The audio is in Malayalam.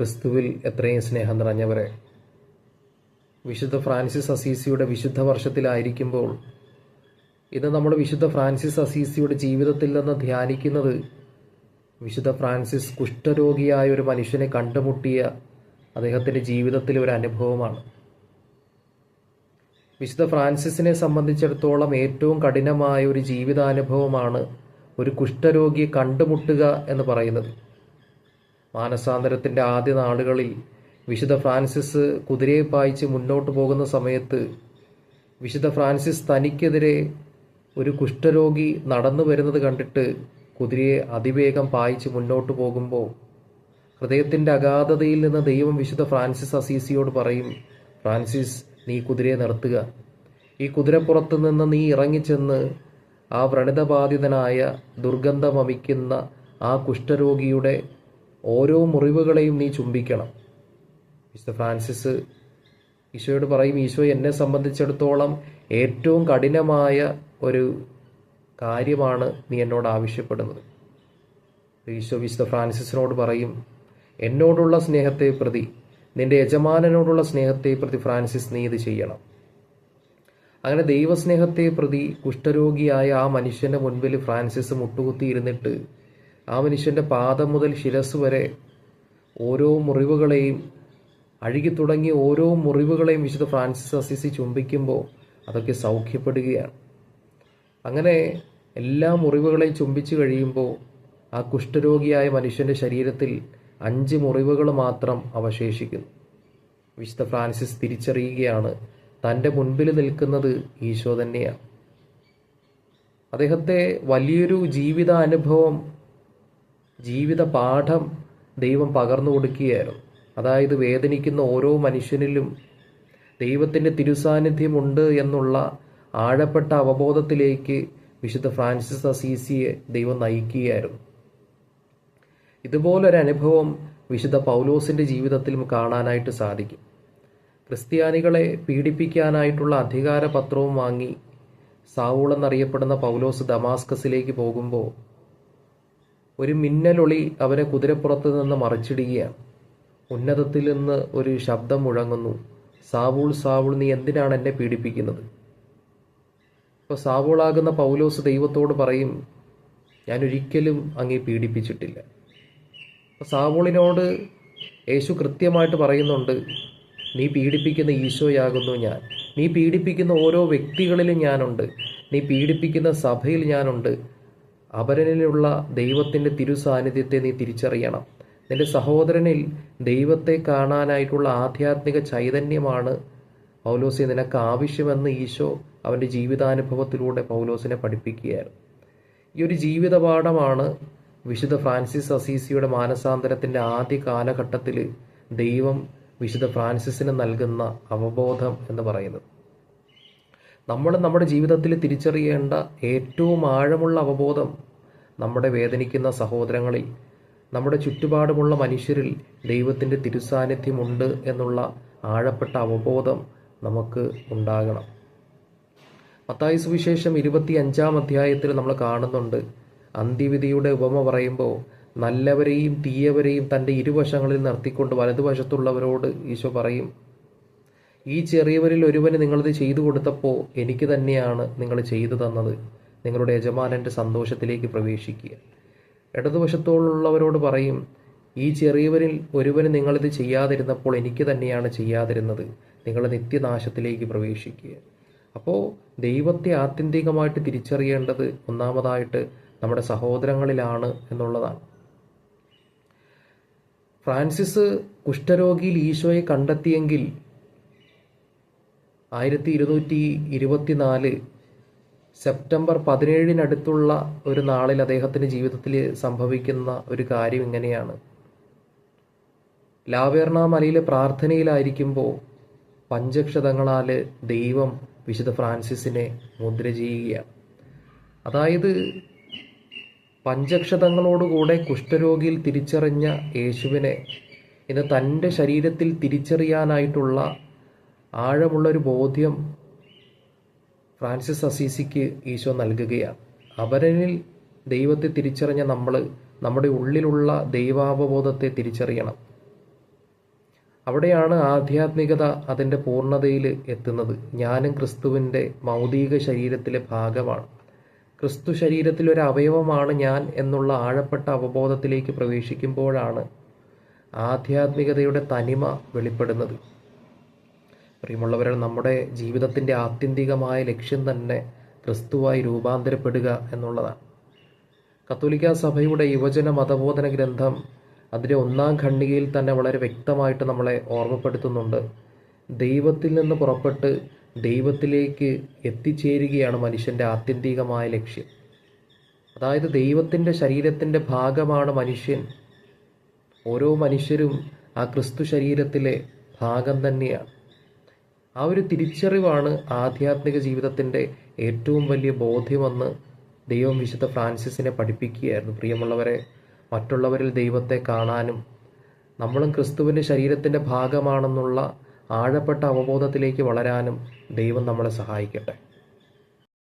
ക്രിസ്തുവിൽ എത്രയും സ്നേഹം നിറഞ്ഞവരെ. വിശുദ്ധ ഫ്രാൻസിസ് അസീസിയുടെ വിശുദ്ധ വർഷത്തിലായിരിക്കുമ്പോൾ ഇന്ന് നമ്മുടെ വിശുദ്ധ ഫ്രാൻസിസ് അസീസിയുടെ ജീവിതത്തിൽ നിന്ന് ധ്യാനിക്കുന്നത് വിശുദ്ധ ഫ്രാൻസിസ് കുഷ്ഠരോഗിയായ ഒരു മനുഷ്യനെ കണ്ടുമുട്ടിയ അദ്ദേഹത്തിന്റെ ജീവിതത്തിലെ ഒരു അനുഭവമാണ്. വിശുദ്ധ ഫ്രാൻസിസിനെ സംബന്ധിച്ചിടത്തോളം ഏറ്റവും കഠിനമായ ഒരു ജീവിതാനുഭവമാണ് ഒരു കുഷ്ഠരോഗിയെ കണ്ടുമുട്ടുക എന്ന് പറയുന്നത്. മാനസാന്തരത്തിന്റെ ആദ്യ നാളുകളിൽ വിശുദ്ധ ഫ്രാൻസിസ് കുതിരയെ പായിച്ച് മുന്നോട്ട് പോകുന്ന സമയത്ത് വിശുദ്ധ ഫ്രാൻസിസ് തനിക്കെതിരെ ഒരു കുഷ്ഠരോഗി നടന്നു വരുന്നത് കണ്ടിട്ട് കുതിരയെ അതിവേഗം പായിച്ച് മുന്നോട്ട് പോകുമ്പോൾ ഹൃദയത്തിന്റെ അഗാധതയിൽ നിന്ന് ദൈവം വിശുദ്ധ ഫ്രാൻസിസ് അസീസിയോട് പറയും ഫ്രാൻസിസ് നീ കുതിരയെ നിർത്തുക. ഈ കുതിരപ്പുറത്ത് നിന്ന് നീ ഇറങ്ങിച്ചെന്ന് ആ വ്രണിതബാധിതനായ ദുർഗന്ധമമിക്കുന്ന ആ കുഷ്ഠരോഗിയുടെ ഓരോ മുറിവുകളെയും നീ ചുംബിക്കണം. വിശുദ്ധ ഫ്രാൻസിസ് ഈശോയോട് പറയും ഈശോ എന്നെ സംബന്ധിച്ചിടത്തോളം ഏറ്റവും കഠിനമായ ഒരു കാര്യമാണ് നീ എന്നോട് ആവശ്യപ്പെടുന്നത്. ഈശോ വിശുദ്ധ ഫ്രാൻസിസിനോട് പറയും എന്നോടുള്ള സ്നേഹത്തെ പ്രതി നിന്റെ യജമാനനോടുള്ള സ്നേഹത്തെ പ്രതി ഫ്രാൻസിസ് നീ ഇത് ചെയ്യണം. അങ്ങനെ ദൈവസ്നേഹത്തെ പ്രതി കുഷ്ഠരോഗിയായ ആ മനുഷ്യന്റെ മുൻപിൽ ഫ്രാൻസിസ് മുട്ടുകുത്തി ഇരുന്നിട്ട് ആ മനുഷ്യന്റെ പാദം മുതൽ ശിരസ് വരെ ഓരോ മുറിവുകളെയും അഴുകി തുടങ്ങിയ ഓരോ മുറിവുകളെയും വിശുദ്ധ ഫ്രാൻസിസ് അസിസി ചുംബിക്കുമ്പോൾ അതൊക്കെ സൗഖ്യപ്പെടുകയാണ്. അങ്ങനെ എല്ലാ മുറിവുകളെയും ചുംബിച്ചു കഴിയുമ്പോൾ ആ കുഷ്ഠരോഗിയായ മനുഷ്യന്റെ ശരീരത്തിൽ അഞ്ച് മുറിവുകൾ മാത്രം അവശേഷിക്കുന്നു. വിശുദ്ധ ഫ്രാൻസിസ് തിരിച്ചറിയുകയാണ് തന്റെ മുൻപിൽ നിൽക്കുന്നത് ഈശോ തന്നെയാണ്. അദ്ദേഹത്തെ വലിയൊരു ജീവിത അനുഭവം ജീവിത പാഠം ദൈവം പകർന്നു കൊടുക്കുകയായിരുന്നു. അതായത് വേദനിക്കുന്ന ഓരോ മനുഷ്യനിലും ദൈവത്തിന്റെ തിരുസാന്നിധ്യമുണ്ട് എന്നുള്ള ആഴപ്പെട്ട അവബോധത്തിലേക്ക് വിശുദ്ധ ഫ്രാൻസിസ് അസീസിയെ ദൈവം നയിക്കുകയായിരുന്നു. ഇതുപോലൊരു അനുഭവം വിശുദ്ധ പൗലോസിന്റെ ജീവിതത്തിലും കാണാനായിട്ട് സാധിക്കും. ക്രിസ്ത്യാനികളെ പീഡിപ്പിക്കാനായിട്ടുള്ള അധികാരപത്രവും വാങ്ങി സാവൂൾ എന്നറിയപ്പെടുന്ന പൗലോസ് ദമാസ്കസിലേക്ക് പോകുമ്പോൾ ഒരു മിന്നലൊളി അവനെ കുതിരപ്പുറത്ത് നിന്ന് മറിച്ചിടുകയാണ്. ഉന്നതത്തിൽ നിന്ന് ഒരു ശബ്ദം മുഴങ്ങുന്നു. സാവൂൾ സാവൂൾ നീ എന്തിനാണ് എന്നെ പീഡിപ്പിക്കുന്നത്? ഇപ്പോൾ സാവൂളാകുന്ന പൗലോസ് ദൈവത്തോട് പറയും ഞാൻ ഒരിക്കലും അങ്ങേ പീഡിപ്പിച്ചിട്ടില്ല. അപ്പോൾ സാവൂളിനോട് യേശു കൃത്യമായിട്ട് പറയുന്നുണ്ട് നീ പീഡിപ്പിക്കുന്ന ഈശോയാകുന്നു ഞാൻ. നീ പീഡിപ്പിക്കുന്ന ഓരോ വ്യക്തികളിലും ഞാനുണ്ട്. നീ പീഡിപ്പിക്കുന്ന സഭയിൽ ഞാനുണ്ട്. അപരനിലുള്ള ദൈവത്തിന്റെ തിരുസാന്നിധ്യത്തെ നീ തിരിച്ചറിയണം. നിന്റെ സഹോദരനിൽ ദൈവത്തെ കാണാനായിട്ടുള്ള ആധ്യാത്മിക ചൈതന്യമാണ് പൗലോസെ. നിനക്ക് ആവശ്യമെന്ന് ഈശോ അവന്റെ ജീവിതാനുഭവത്തിലൂടെ പൗലോസിനെ പഠിപ്പിക്കുകയായിരുന്നു. ഈ ഒരു ജീവിതപാഠമാണ് വിശുദ്ധ ഫ്രാൻസിസ് അസീസിയുടെ മാനസാന്തരത്തിന്റെ ആദ്യ കാലഘട്ടത്തിൽ ദൈവം വിശുദ്ധ ഫ്രാൻസിസിന് നൽകുന്ന അവബോധം എന്ന് പറയുന്നത്. നമ്മൾ നമ്മുടെ ജീവിതത്തിൽ തിരിച്ചറിയേണ്ട ഏറ്റവും ആഴമുള്ള അവബോധം നമ്മുടെ വേദനിക്കുന്ന സഹോദരങ്ങളിൽ നമ്മുടെ ചുറ്റുപാടുമുള്ള മനുഷ്യരിൽ ദൈവത്തിന്റെ തിരുസാന്നിധ്യമുണ്ട് എന്നുള്ള ആഴപ്പെട്ട അവബോധം നമുക്ക് ഉണ്ടാകണം. മത്തായ സുവിശേഷം ഇരുപത്തി അഞ്ചാം അധ്യായത്തിൽ നമ്മൾ കാണുന്നുണ്ട് അന്ത്യവിധിയുടെ ഉപമ പറയുമ്പോൾ നല്ലവരെയും തീയവരെയും തന്റെ ഇരുവശങ്ങളിൽ നിർത്തിക്കൊണ്ട് വലതുവശത്തുള്ളവരോട് ഈശോ പറയും ഈ ചെറിയവരിൽ ഒരുവന് നിങ്ങളിത് ചെയ്തു കൊടുത്തപ്പോൾ എനിക്ക് തന്നെയാണ് നിങ്ങൾ ചെയ്തു തന്നത്. നിങ്ങളുടെ യജമാനന്റെ സന്തോഷത്തിലേക്ക് പ്രവേശിക്കുക. ഇടതുവശത്തോളുള്ളവരോട് പറയും ഈ ചെറിയവരിൽ ഒരുവന് നിങ്ങളിത് ചെയ്യാതിരുന്നപ്പോൾ എനിക്ക് തന്നെയാണ് ചെയ്യാതിരുന്നത്. നിങ്ങൾ നിത്യനാശത്തിലേക്ക് പ്രവേശിക്കുക. അപ്പോൾ ദൈവത്തെ ആത്യന്തികമായിട്ട് തിരിച്ചറിയേണ്ടത് ഒന്നാമതായിട്ട് നമ്മുടെ സഹോദരങ്ങളിലാണ് എന്നുള്ളതാണ്. ഫ്രാൻസിസ് കുഷ്ഠരോഗിയിൽ ഈശോയെ കണ്ടെത്തിയെങ്കിൽ ആയിരത്തി ഇരുന്നൂറ്റി ഇരുപത്തിനാല് സെപ്റ്റംബർ പതിനേഴിനടുത്തുള്ള ഒരു നാളിൽ അദ്ദേഹത്തിന്റെ ജീവിതത്തിൽ സംഭവിക്കുന്ന ഒരു കാര്യം ഇങ്ങനെയാണ്. ലാവേർണ മലയിലെ പ്രാർത്ഥനയിലായിരിക്കുമ്പോൾ പഞ്ചക്ഷതങ്ങളാൽ ദൈവം വിശുദ്ധ ഫ്രാൻസിസിനെ മുദ്ര ചെയ്യുകയാണ് അതായത് പഞ്ചക്ഷതങ്ങളോടുകൂടെ കുഷ്ഠരോഗിയിൽ തിരിച്ചറിഞ്ഞ യേശുവിനെ ഇന്ന് തന്റെ ശരീരത്തിൽ തിരിച്ചറിയാനായിട്ടുള്ള ആഴമുള്ളൊരു ബോധ്യം ഫ്രാൻസിസ് അസീസിക്ക് ഈശോ നൽകുകയാണ്. അവരനിൽ ദൈവത്തെ തിരിച്ചറിഞ്ഞ നമ്മൾ നമ്മുടെ ഉള്ളിലുള്ള ദൈവാവബോധത്തെ തിരിച്ചറിയണം. അവിടെയാണ് ആധ്യാത്മികത അതിന്റെ പൂർണതയിൽ എത്തുന്നത്. ഞാനും ക്രിസ്തുവിന്റെ മൗതിക ശരീരത്തിലെ ഭാഗമാണ്. ക്രിസ്തു ശരീരത്തിലൊരു അവയവമാണ് ഞാൻ എന്നുള്ള ആഴപ്പെട്ട അവബോധത്തിലേക്ക് പ്രവേശിക്കുമ്പോഴാണ് ആധ്യാത്മികതയുടെ തനിമ വെളിപ്പെടുന്നത്. പ്രിയമുള്ളവരെ നമ്മുടെ ജീവിതത്തിന്റെ ആത്യന്തികമായ ലക്ഷ്യം തന്നെ ക്രിസ്തുവായി രൂപാന്തരപ്പെടുക എന്നുള്ളതാണ്. കത്തോലിക്ക സഭയുടെ യുവജന മതബോധന ഗ്രന്ഥം അതിന്റെ ഒന്നാം ഖണ്ഡികയിൽ തന്നെ വളരെ വ്യക്തമായിട്ട് നമ്മളെ ഓർമ്മപ്പെടുത്തുന്നുണ്ട്. ദൈവത്തിൽ നിന്ന് പുറപ്പെട്ട് ദൈവത്തിലേക്ക് എത്തിച്ചേരുകയാണ് മനുഷ്യന്റെ ആത്യന്തികമായ ലക്ഷ്യം. അതായത് ദൈവത്തിന്റെ ശരീരത്തിന്റെ ഭാഗമാണ് മനുഷ്യൻ. ഓരോ മനുഷ്യരും ആ ക്രിസ്തു ശരീരത്തിലെ ഭാഗം തന്നെയാണ്. ആ ഒരു തിരിച്ചറിവാണ് ആധ്യാത്മിക ജീവിതത്തിന്റെ ഏറ്റവും വലിയ ബോധ്യമെന്ന് ദൈവം വിശുദ്ധ ഫ്രാൻസിസിനെ പഠിപ്പിക്കുകയായിരുന്നു. പ്രിയമുള്ളവരെ മറ്റുള്ളവരിൽ ദൈവത്തെ കാണാനും നമ്മളും ക്രിസ്തുവിന്റെ ശരീരത്തിന്റെ ഭാഗമാണെന്നുള്ള ആഴപ്പെട്ട അവബോധത്തിലേക്ക് വളരാനും ദൈവം നമ്മളെ സഹായിക്കട്ടെ.